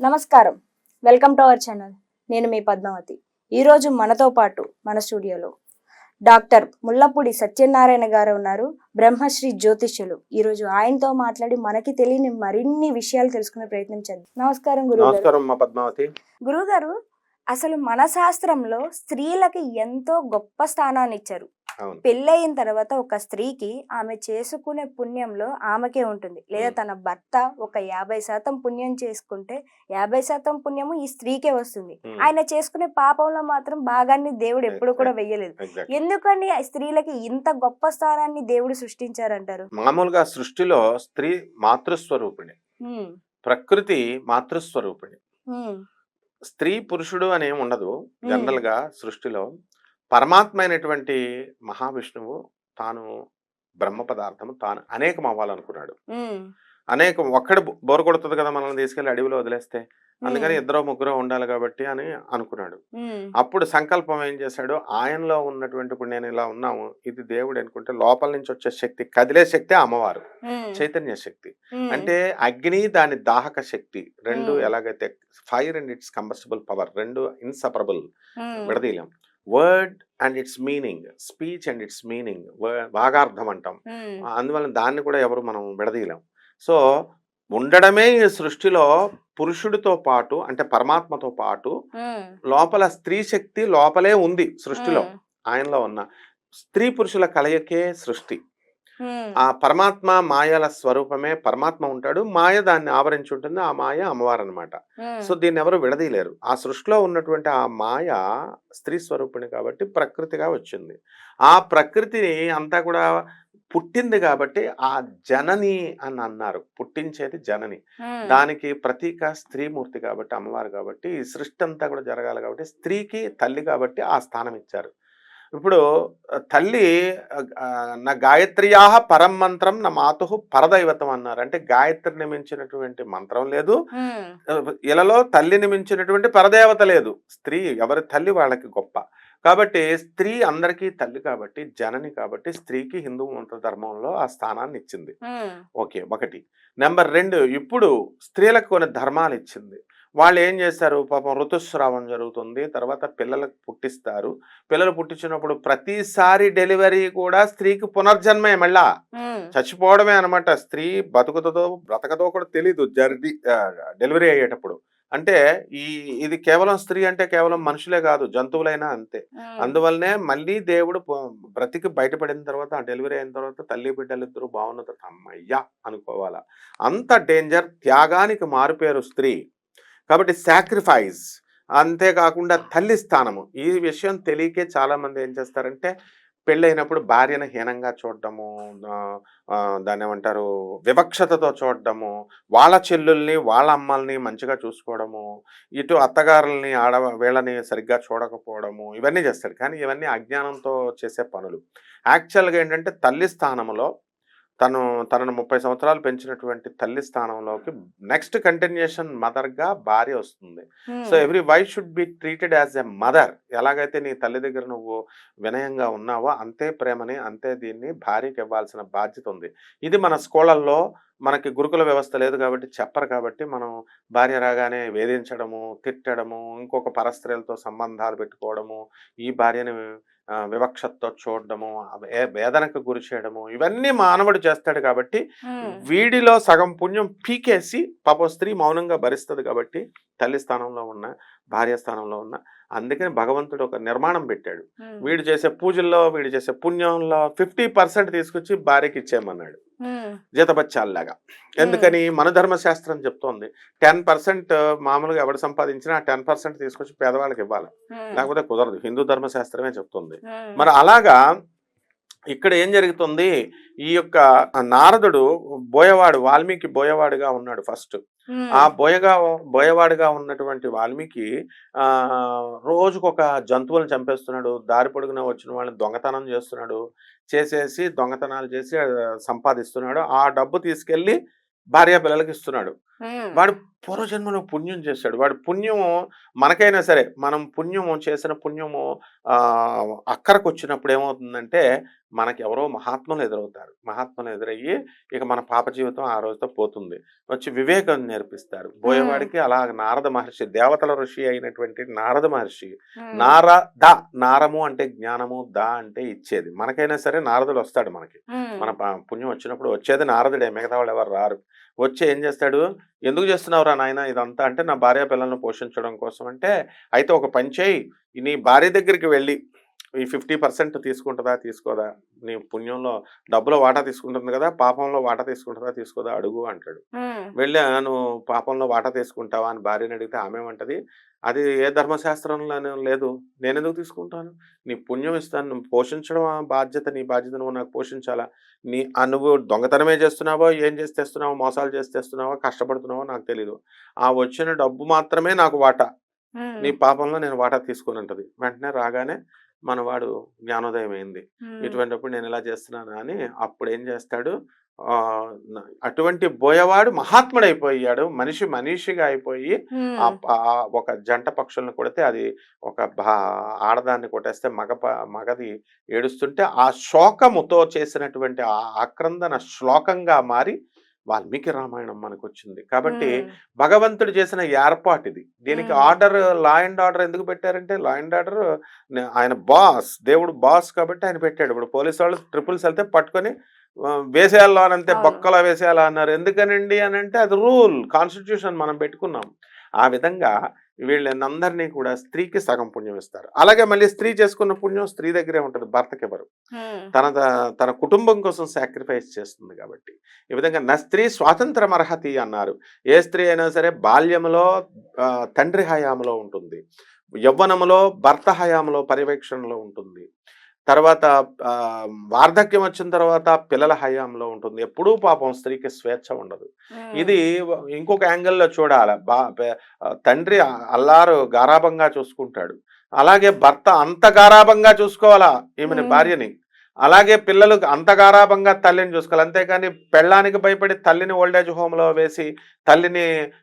నమస్కారం. Welcome to our channel. నేను మీ పద్మావతి. ఈరోజు మనతో పాటు మన స్టూడియోలో డాక్టర్ ముల్లపూడి సత్యనారాయణ గారు ఉన్నారు. బ్రహ్మశ్రీ జ్యోతిష్యులు. ఈరోజు ఆయనతో మాట్లాడి మనకి తెలియని మరిన్ని విషయాలు తెలుసుకునే ప్రయత్నం చేద్దాం. నమస్కారం గురువు గారు. నమస్కారం మా పద్మావతి. గురువు గారు అసలు మన శాస్త్రంలో స్త్రీలకి ఎంతో గొప్ప స్థానాన్ని ఇచ్చారు. పెళ్ళయిన తర్వాత ఒక స్త్రీకి ఆమె చేసుకునే పుణ్యంలో ఆమెకే ఉంటుంది లేదా. తన భర్త ఒక యాభై శాతం పుణ్యం చేసుకుంటే యాభై శాతం పుణ్యము ఈ స్త్రీకే వస్తుంది. ఆయన చేసుకునే పాపంలో మాత్రం భాగాన్ని దేవుడు ఎప్పుడు కూడా. వెయ్యలేదు. ఎందుకని ఆ స్త్రీలకి ఇంత గొప్ప స్థానాన్ని దేవుడు సృష్టించారంటారు మామూలుగా సృష్టిలో స్త్రీ మాతృస్వరూపిణి. ప్రకృతి మాతృస్వరూపిణి. స్త్రీ పురుషుడు అని ఉండదు జనరల్గా సృష్టిలో పరమాత్మ అయినటువంటి మహావిష్ణువు తాను బ్రహ్మ పదార్థము తాను అనేకం అవ్వాలనుకున్నాడు. అనేకం ఒక్కడు బోరు కొడుతుంది కదా మనల్ని తీసుకెళ్ళి అడవిలో వదిలేస్తే అందుకని. ఇద్దరు ముగ్గురు ఉండాలి కాబట్టి అని అనుకున్నాడు. అప్పుడు సంకల్పం ఏం చేశాడు ఆయనలో ఉన్నటువంటి ఇప్పుడు నేను ఇలా ఉన్నాము ఇది దేవుడు అనుకుంటే లోపల నుంచి వచ్చే శక్తి కదిలే శక్తి అమ్మవారు మ్మ్. చైతన్య శక్తి. అంటే అగ్ని దాని దాహక శక్తి రెండు. ఎలాగైతే fire and its combustible power రెండు inseparable. విడదీయలేం word and its meaning speech and its meaning భాగార్థం అంటాం. అందువల్ల దాన్ని కూడా ఎవరు మనం విడదీయలేం సో ఉండడమే ఈ సృష్టిలో పురుషుడితో పాటు అంటే పరమాత్మతో పాటు. లోపల స్త్రీ శక్తి లోపలే ఉంది సృష్టిలో. ఆయనలో ఉన్న స్త్రీ పురుషుల కలయికే సృష్టి. ఆ పరమాత్మ మాయల స్వరూపమే పరమాత్మ ఉంటాడు. మాయ దాన్ని ఆవరించి ఉంటుంది ఆ మాయ అమ్మవారు అనమాట. సో దీన్ని ఎవరు విడదీయలేరు. ఆ సృష్టిలో ఉన్నటువంటి ఆ మాయ స్త్రీ స్వరూపిణి కాబట్టి ప్రకృతిగా వచ్చింది. ఆ ప్రకృతిని అంతా కూడా పుట్టింది కాబట్టి ఆ జనని అని అన్నారు. పుట్టించేది జనని. దానికి ప్రతీక స్త్రీమూర్తి కాబట్టి అమ్మవారు కాబట్టి ఈ సృష్టి అంతా కూడా జరగాలి కాబట్టి స్త్రీకి తల్లి కాబట్టి ఆ స్థానం ఇచ్చారు. ఇప్పుడు తల్లి నా గాయత్ర్యా పరం మంత్రం నా మాతు పరదైవతం అన్నారు. అంటే గాయత్రిని మించినటువంటి మంత్రం లేదు. ఇలలో తల్లిని మించినటువంటి పరదేవత లేదు. స్త్రీ ఎవరి తల్లి వాళ్ళకి గొప్ప. కాబట్టి స్త్రీ అందరికీ తల్లి కాబట్టి జనని కాబట్టి స్త్రీకి హిందూ మంత్ర ధర్మంలో ఆ స్థానాన్ని ఇచ్చింది. ఓకే ఒకటి. నెంబర్ రెండు ఇప్పుడు స్త్రీలకు కొన్ని ధర్మాలు ఇచ్చింది. వాళ్ళు ఏం చేస్తారు? పాపం ఋతుస్రావం జరుగుతుంది. తర్వాత పిల్లలకు పుట్టిస్తారు. పిల్లలు పుట్టించినప్పుడు ప్రతిసారి డెలివరీ కూడా స్త్రీకి పునర్జన్మే మళ్ళా. చచ్చిపోవడమే అనమాట. స్త్రీ బతుకుతుందో బ్రతకదో కూడా తెలీదు జర్ది డెలివరీ అయ్యేటప్పుడు. అంటే ఈ ఇది కేవలం స్త్రీ అంటే కేవలం మనుషులే కాదు జంతువులైనా అంతే. అందువల్లనే మళ్ళీ దేవుడు బ్రతికి బయటపడిన తర్వాత ఆ డెలివరీ అయిన తర్వాత తల్లి బిడ్డలు ఇద్దరు బాగున్నది అమ్మయ్యా అనుకోవాలా. అంత డేంజర్ త్యాగానికి మారుపేరు స్త్రీ. కాబట్టి సాక్రిఫైస్ అంతేకాకుండా తల్లి స్థానము. ఈ విషయం తెలియకే చాలామంది ఏం చేస్తారంటే పెళ్ళైనప్పుడు భార్యను హీనంగా చూడడము దాన్ని ఏమంటారు వివక్షతతో చూడడము వాళ్ళ చెల్లుల్ని వాళ్ళ అమ్మల్ని మంచిగా చూసుకోవడము ఇటు అత్తగారుల్ని ఆడ వీళ్ళని సరిగ్గా చూడకపోవడము ఇవన్నీ చేస్తాడు కానీ ఇవన్నీ అజ్ఞానంతో చేసే పనులు. యాక్చువల్గా ఏంటంటే తల్లి స్థానంలో తను తనను ముప్పై సంవత్సరాలు పెంచినటువంటి తల్లి స్థానంలోకి నెక్స్ట్ కంటిన్యూషన్ మదర్గా భార్య వస్తుంది. So every wife should be treated as a mother. ఎలాగైతే నీ తల్లి దగ్గర నువ్వు వినయంగా ఉన్నావో అంతే ప్రేమని అంతే దీన్ని భార్యకి ఇవ్వాల్సిన బాధ్యత ఉంది. ఇది మన స్కూళ్ళల్లో మనకి గురుకుల వ్యవస్థ లేదు కాబట్టి చెప్పరు కాబట్టి మనం భార్య రాగానే వేధించడము తిట్టడము ఇంకొక పరస్త్రీలతో సంబంధాలు పెట్టుకోవడము ఈ భార్యని వివక్షతో చూడడము వేదనకు గురి చేయడము ఇవన్నీ మానవుడు చేస్తాడు కాబట్టి. వీడిలో సగం పుణ్యం పీకేసి పాప స్త్రీ మౌనంగా భరిస్తుంది కాబట్టి తల్లి స్థానంలో ఉన్న భార్య స్థానంలో ఉన్న అందుకని భగవంతుడు ఒక నిర్మాణం పెట్టాడు. వీడు చేసే పూజల్లో వీడు చేసే పుణ్యంలో ఫిఫ్టీ పర్సెంట్ తీసుకొచ్చి భార్యకి ఇచ్చేయమన్నాడు మ్మ్. జీతబత్యాల్లాగా ఎందుకని మన ధర్మశాస్త్రం చెప్తోంది టెన్ పర్సెంట్ మామూలుగా ఎవడు సంపాదించినా టెన్ పర్సెంట్ తీసుకొచ్చి పేదవాళ్ళకి ఇవ్వాలి. లేకపోతే కుదరదు హిందూ ధర్మశాస్త్రమే చెప్తుంది. మరి అలాగా ఇక్కడ ఏం జరుగుతుంది ఈ యొక్క నారదుడు బోయవాడు వాల్మీకి బోయవాడుగా ఉన్నాడు ఫస్ట్. ఆ బోయగా బోయవాడుగా ఉన్నటువంటి వాల్మీకి ఆ రోజుకొక జంతువులను చంపేస్తున్నాడు. దారి పొడుగున వచ్చిన వాళ్ళని దొంగతనం చేస్తున్నాడు. చేసేసి దొంగతనాలు చేసి సంపాదిస్తున్నాడు. ఆ డబ్బు తీసుకెళ్ళి భార్య పిల్లలకి ఇస్తున్నాడు. వాడు పూర్వజన్మలో పుణ్యం చేశాడు. వాడు పుణ్యము మనకైనా సరే మనం పుణ్యము చేసిన పుణ్యము ఆ, అక్కరకు వచ్చినప్పుడు ఏమవుతుందంటే మనకి ఎవరో మహాత్ములు ఎదురవుతారు. మహాత్ములు ఎదురయ్యి ఇక మన పాప జీవితం ఆ రోజుతో పోతుంది. వచ్చి వివేకం నేర్పిస్తారు. బోయేవాడికి అలా నారద మహర్షి దేవతల ఋషి అయినటువంటి నారద మహర్షి నార ద నారము అంటే జ్ఞానము ద అంటే ఇచ్చేది. మనకైనా సరే నారదుడు వస్తాడు మనకి. మన పుణ్యం వచ్చినప్పుడు వచ్చేది నారదుడే. మిగతా వాళ్ళు ఎవరు రారు. వచ్చి ఏం చేస్తాడు? ఎందుకు చేస్తున్నావురా నాయన ఇదంతా? అంటే నా భార్య పిల్లలను పోషించడం కోసం. అంటే అయితే ఒక పని చేయి. నీ భార్య దగ్గరికి వెళ్ళి ఈ ఫిఫ్టీ పర్సెంట్ తీసుకుంటుందా తీసుకోదా? నీ పుణ్యంలో డబ్బులో వాటా తీసుకుంటుంది కదా పాపంలో వాటా తీసుకుంటుందా తీసుకోదా? అడుగు అంటాడు. వెళ్ళి "ఆ, నువ్వు పాపంలో వాటా తీసుకుంటావా? అని భార్యని అడిగితే ఆమె ఏమంటది అది ఏ ధర్మశాస్త్రంలోనే లేదు. నేను ఎందుకు తీసుకుంటాను? నీ పుణ్యం ఇస్తాను. నువ్వు పోషించడం ఆ బాధ్యత నీ బాధ్యత నువ్వు నాకు పోషించాలా? నీ నువ్వు దొంగతనమే చేస్తున్నావో? ఏం చేసి తెస్తున్నావో? మోసాలు చేసి తెస్తున్నావో? కష్టపడుతున్నావో? నాకు తెలీదు. ఆ వచ్చిన డబ్బు మాత్రమే నాకు వాటా. నీ పాపంలో నేను వాటా తీసుకుని ఉంటది. వెంటనే రాగానే మనవాడు జ్ఞానోదయం అయింది ఇటువంటిప్పుడు నేను ఇలా చేస్తున్నాను అని అప్పుడు ఏం చేస్తాడు అటువంటి బోయవాడు మహాత్ముడైపోయాడు. మనిషి మనిషిగా అయిపోయి ఒక జంట పక్షులను కొడితే అది ఒక ఆడదాన్ని కొట్టేస్తే మగ మగది ఏడుస్తుంటే ఆ శోకముతో చేసినటువంటి ఆ ఆక్రందన శ్లోకంగా మారి వాల్మీకి రామాయణం మనకు వచ్చింది కాబట్టి భగవంతుడు చేసిన ఏర్పాటు ఇది దీనికి. ఆర్డర్ లా అండ్ ఆర్డర్ ఎందుకు పెట్టారంటే లా అండ్ ఆర్డర్ ఆయన బాస్ దేవుడు బాస్ కాబట్టి ఆయన పెట్టాడు. ఇప్పుడు పోలీసు వాళ్ళు ట్రిపుల్స్ వెళ్తే పట్టుకొని వేసేయాలా అని అంతే. బొక్కలా వేసేయాలా అన్నారు. ఎందుకనండి అని అంటే అది రూల్ కాన్స్టిట్యూషన్ మనం పెట్టుకున్నాం. ఆ విధంగా వీళ్ళనందరినీ కూడా స్త్రీకి సగం పుణ్యం ఇస్తారు. అలాగే మళ్ళీ స్త్రీ చేసుకున్న పుణ్యం స్త్రీ దగ్గరే ఉంటుంది భర్తకి ఎవరు తన తన కుటుంబం కోసం సాక్రిఫైస్ చేస్తుంది కాబట్టి. ఈ విధంగా నా స్త్రీ స్వాతంత్రం అర్హతి అన్నారు. ఏ స్త్రీ అయినా సరే బాల్యములో ఆ, తండ్రి హయాంలో ఉంటుంది. యవ్వనములో భర్త హయాంలో పర్యవేక్షణలో ఉంటుంది. తర్వాత వార్ధక్యం వచ్చిన తర్వాత పిల్లల హయాంలో ఉంటుంది. ఎప్పుడూ పాపం స్త్రీకి స్వేచ్ఛ ఉండదు. ఇది ఇంకొక యాంగిల్లో చూడాలి. బా తండ్రి అల్లారు గారాభంగా చూసుకుంటాడు. అలాగే భర్త అంత గారాభంగా చూసుకోవాలా ఈమెని. భార్యని? అలాగే పిల్లలు అంత గారాభంగా తల్లిని చూసుకోవాలి. అంతేకాని పెళ్ళానికి భయపడి తల్లిని ఓల్డేజ్ హోమ్లో వేసి తల్లిని